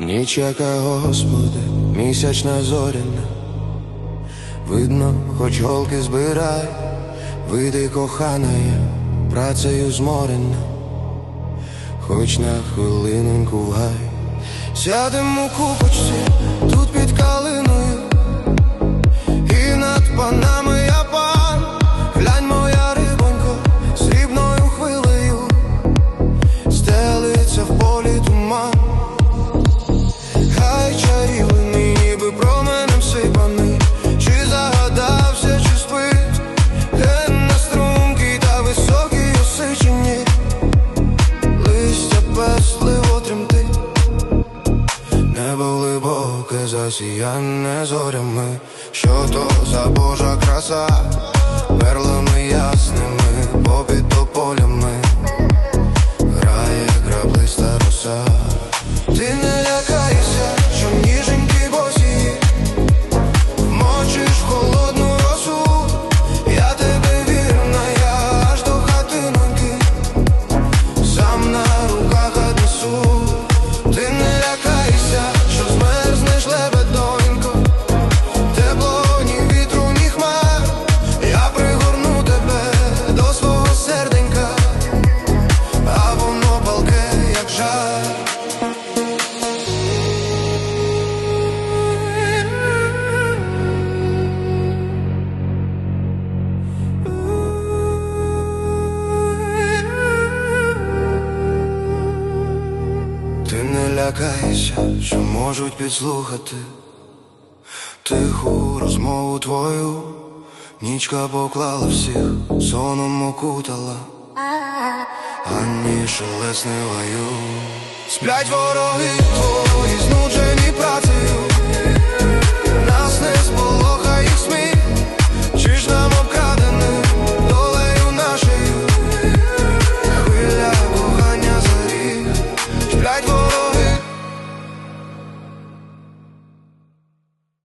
Ніч яка, Господи, місячна зоряна, видно, хоч голки збирай, види кохана працею зморена, хоч на хвилинку в гай. Сядемо купочці, тут під засіяне зорями, що то за Божа краса, перлами ясними, попід тополями, Ти не лякайся, що можуть підслухати Тиху розмову твою. Нічка поклала всіх, соном окутала Ані шелесний лаю Сплять вороги твої, знуджені